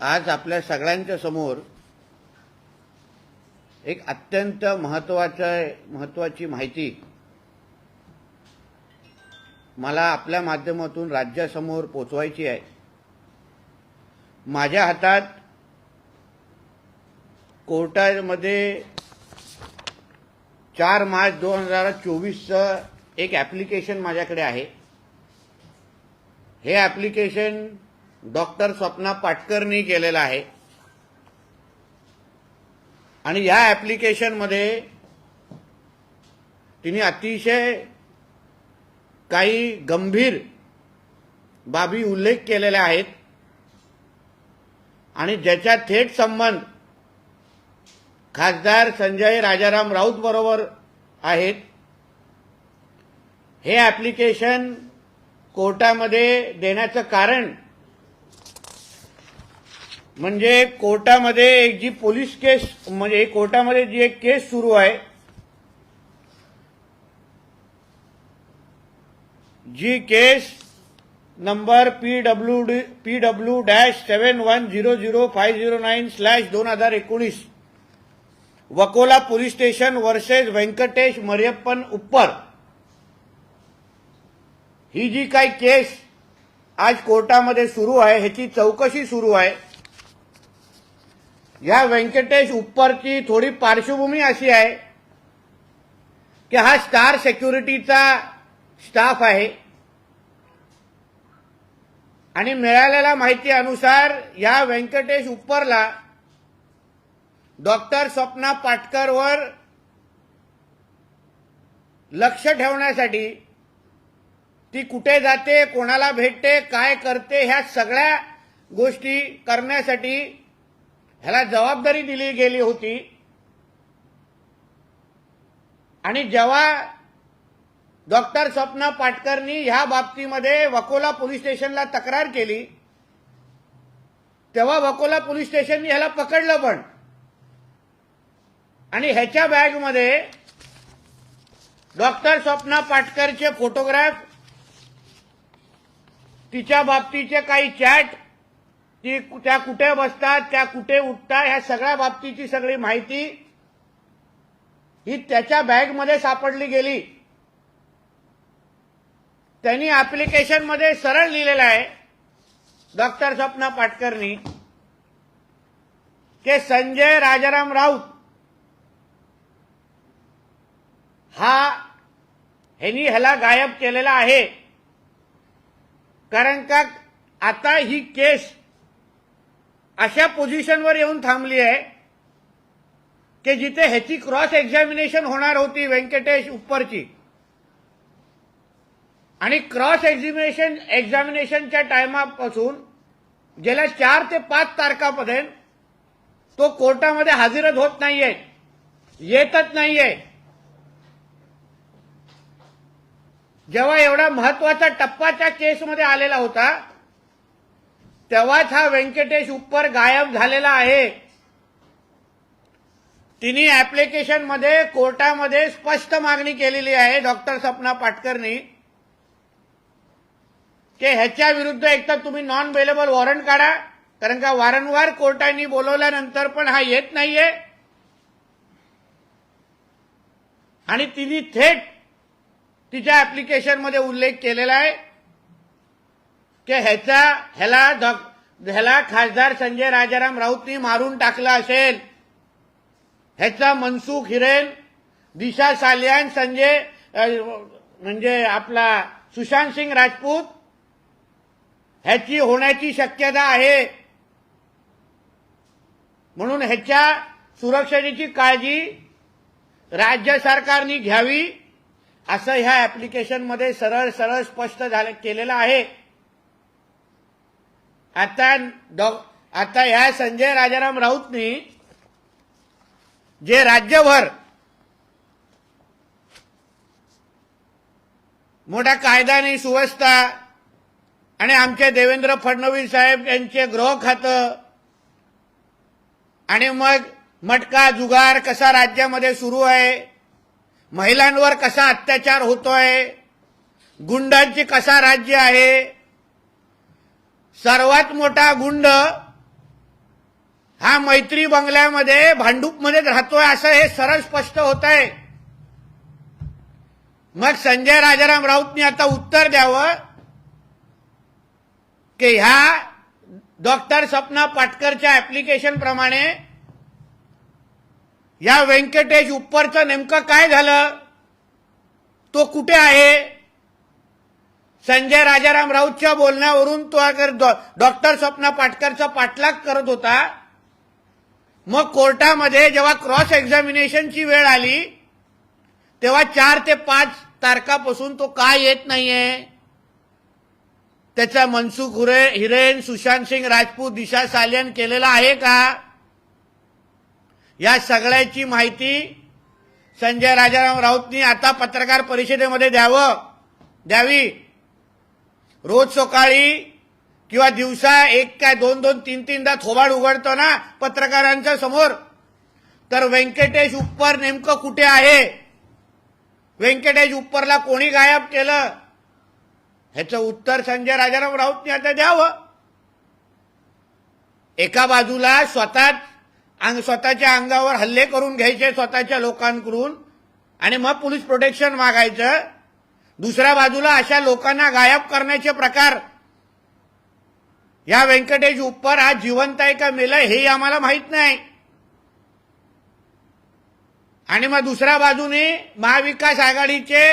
आज आपल्या सगळ्यांच्या समोर एक अत्यंत महत्वाचं महत्वाची माहिती. मला आपल्या माध्यमातून राज्यासमोर पोचवायची आहे. माझ्या हातात कोर्टामध्ये चार मार्च दोन हजार चोवीसचं एक ॲप्लिकेशन माझ्याकडे आहे. हे ॲप्लिकेशन डॉक्टर स्वप्ना पाटकरनी केलेला आहे. आणि या ॲप्लिकेशनमध्ये तिने अतिशय काही गंभीर बाबी उल्लेख केलेल्या आहेत. आणि ज्याचा थेट संबंध खासदार संजय राजाराम राऊत बरोबर आहेत. हे ॲप्लिकेशन कोर्टामध्ये देण्याचं कारण म्हणजे कोर्टामध्ये एक जी पोलीस केस म्हणजे कोर्टामध्ये जी एक केस सुरू आहे जी case number P W D P W dash seven one zero zero five zero nine slash दोन हजार एकोणीस Vakola police station versus Venkatesh Mariyappan Uppar. ही जी काही केस आज कोर्टामध्ये सुरू आहे ह्याची चौकशी सुरू आहे. या व्यंकटेश उप्परची थोडी पार्श्वभूमी अशी आहे की हा स्टार सेक्युरिटीचा स्टाफ आहे. आणि मिळालेल्या माहिती अनुसार या व्यंकटेश उप्परला डॉक्टर स्वप्ना पाटकरवर लक्ष ठेवण्यासाठी ती कुठे जाते कोणाला भेटते काय करते ह्या सगळ्या गोष्टी करण्यासाठी ह्याला जबाबदारी दिली गेली होती. आणि जेव्हा डॉक्टर स्वप्ना पाटकरनी ह्या बाबतीमध्ये वकोला पोलीस स्टेशनला तक्रार केली तेव्हा वकोला पोलीस स्टेशननी ह्याला पकडलं पण. आणि ह्याच्या बॅगमध्ये डॉक्टर स्वप्ना पाटकरचे फोटोग्राफ तिच्या बाबतीचे काही चॅट ती त्या कुठे बसतात त्या कुठे उठतात ह्या सगळ्या बाबतीची सगळी माहिती ही त्याच्या बॅगमध्ये सापडली गेली. त्यांनी ऍप्लिकेशनमध्ये सरळ लिहिलेलं आहे डॉक्टर स्वप्ना पाटकरनी के संजय राजाराम राऊत हा ह्यांनी ह्याला गायब केलेला आहे. कारण का आता ही केस अशा पोझिशनवर येऊन थांबली आहे की जिथे ह्याची क्रॉस एक्झामिनेशन होणार होती व्यंकटेश उप्परची आणि क्रॉस एक्झामिनेशन एक्झामिनेशनच्या टायमापासून गेल्या चार ते पाच तारखापर्यंत तो कोर्टामध्ये हजरच होत नाहीये येतच नाहीये. जेव्हा एवढा महत्त्वाचा टप्पा त्या केसमध्ये आलेला होता तेव्हाच हा व्यंकटेश उप्पर गायब झालेला आहे. तिने ऍप्लिकेशनमध्ये कोर्टामध्ये स्पष्ट मागणी केलेली आहे डॉक्टर सपना पाटकरनी. की ह्याच्या विरुद्ध एकतर तुम्ही नॉन बेलेबल वॉरंट काढा कारण का वारंवार कोर्टांनी बोलवल्यानंतर पण हा येत नाहीये. आणि तिने थेट तिच्या ऍप्लिकेशनमध्ये उल्लेख केलेला आहे. की ह्याचा ह्याला ह्याला खासदार संजय राजाराम राऊतनी मारून टाकला असेल. ह्याचा मनसुख हिरेन दिशा सालियान संजय म्हणजे आपला सुशांत सिंग राजपूत ह्याची होण्याची शक्यता आहे. म्हणून ह्याच्या सुरक्षेची काळजी राज्य सरकारने घ्यावी असं ह्या ऍप्लिकेशनमध्ये सरळ सरळ स्पष्ट झालं केलेलं आहे. आता डॉ आता ह्या संजय राजाराम राऊतनी जे राज्यभर मोठा कायदा आणि सुव्यवस्था आणि आमचे देवेंद्र फडणवीस साहेब यांचे गृह खातं आणि मग मटका जुगार कसा राज्यामध्ये सुरू आहे महिलांवर कसा अत्याचार होतोय गुंडांची कसा राज्य आहे सर्वात मोठा गुंड हा मैत्री बंगल्यामध्ये भांडूपमध्येच राहतोय असं हे सरळ स्पष्ट होत आहे मग संजय राजाराम राऊतनी आता उत्तर द्यावं की ह्या डॉक्टर सपना पाटकरच्या ऍप्लिकेशन प्रमाणे या व्यंकटेश उपरचं नेमकं काय झालं? तो कुठे आहे? संजय राजाराम राऊतच्या बोलण्यावरून तो अगर डॉक्टर स्वप्ना पाटकरचा पाठलाग करत होता मग कोर्टामध्ये जेव्हा क्रॉस एक्झामिनेशनची वेळ आली तेव्हा चार ते पाच तारखापासून तो का येत नाहीये? त्याचा मनसुख हुरे हिरेन सुशांत सिंग राजपूत दिशा सालियन केलेला आहे का? या सगळ्याची माहिती संजय राजाराम राऊतनी आता पत्रकार परिषदेमध्ये द्यावं द्यावी. रोज सकाळी किंवा दिवसा एक काय दोन दोन तीन तीनदा थोबाड उघडतो ना पत्रकारांच्या समोर. तर व्यंकटेश उप्पर नेमकं कुठे आहे? व्यंकटेश उप्परला कोणी गायब केलं? ह्याचं उत्तर संजय राजाराम राऊतनी आता द्यावं. एका बाजूला स्वतः अंग स्वतःच्या अंगावर हल्ले करून घ्यायचे स्वतःच्या लोकांकडून आणि मग पोलीस प्रोटेक्शन मागायचं. दुसऱ्या बाजूला अशा लोकांना गायब करण्याचे प्रकार. या व्यंकटेश उप्पर आज जिवंत आहे का मेलं हेही आम्हाला माहीत नाही. आणि मग दुसऱ्या बाजूने महाविकास आघाडीचे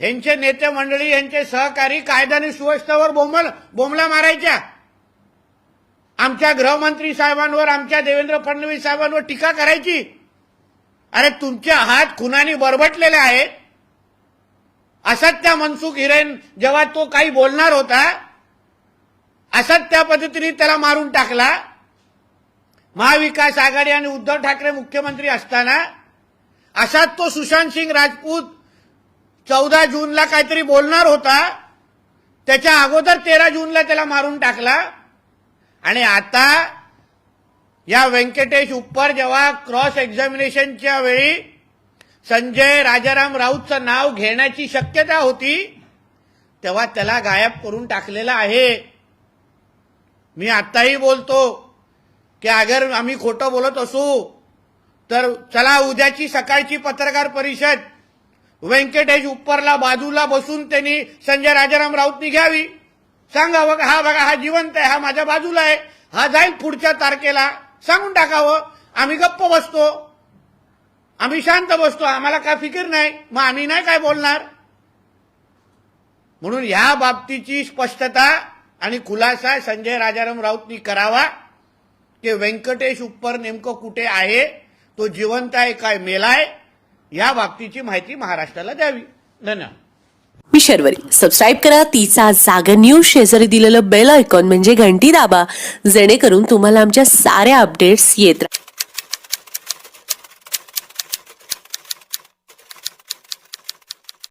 यांचे नेते मंडळी यांचे सहकारी कायदा आणि सुव्यवस्थेवर बोंबल बोंबला मारायच्या. आमच्या गृहमंत्री साहेबांवर आमच्या देवेंद्र फडणवीस साहेबांवर टीका करायची. अरे तुमचे हात खुनाने बरबटलेले आहेत. असंच त्या मनसुख हिरेन जेव्हा तो काही बोलणार होता असंच त्या पद्धतीने त्याला मारून टाकला. महाविकास आघाडी आणि उद्धव ठाकरे मुख्यमंत्री असताना असाच तो सुशांत सिंग राजपूत चौदा जूनला काहीतरी बोलणार होता त्याच्या अगोदर तेरा जूनला त्याला मारून टाकला. आणि आता या व्यंकटेश उप्पर जेव्हा क्रॉस एक्झामिनेशनच्या वेळी संजय राजाराम राऊतचं नाव घेण्याची शक्यता होती तेव्हा त्याला गायब करून टाकलेला आहे. मी आत्ताही बोलतो की अगर आम्ही खोटं बोलत असू तर चला उद्याची सकाळची पत्रकार परिषद. व्यंकटेश उप्परला बाजूला बसून त्यांनी संजय राजाराम राऊतनी घ्यावी. सांगा बघा हा बघा हा जिवंत आहे हा माझ्या बाजूला आहे. हा जाईल पुढच्या तारखेला. सांगून टाकावं. आम्ही गप्प बसतो. आम्ही शांत बसतो आम्हाला काय फिकीर नाही. मग आम्ही नाही काय बोलणार? म्हणून या बाबतीची स्पष्टता आणि खुलासा संजय राजाराम राऊतनी करावा की व्यंकटेश उप्पर नेमकं कुठे आहे तो जिवंत आहे काय मेलाय या बाबतीची माहिती महाराष्ट्राला द्यावी. धन्यवाद. मी शर्वरी. सबस्क्राईब करा तिचा जागर न्यूज शेजारी दिलेलं बेल आयकॉन म्हणजे घंटी दाबा जेणेकरून तुम्हाला आमच्या साऱ्या अपडेट्स येत राहतील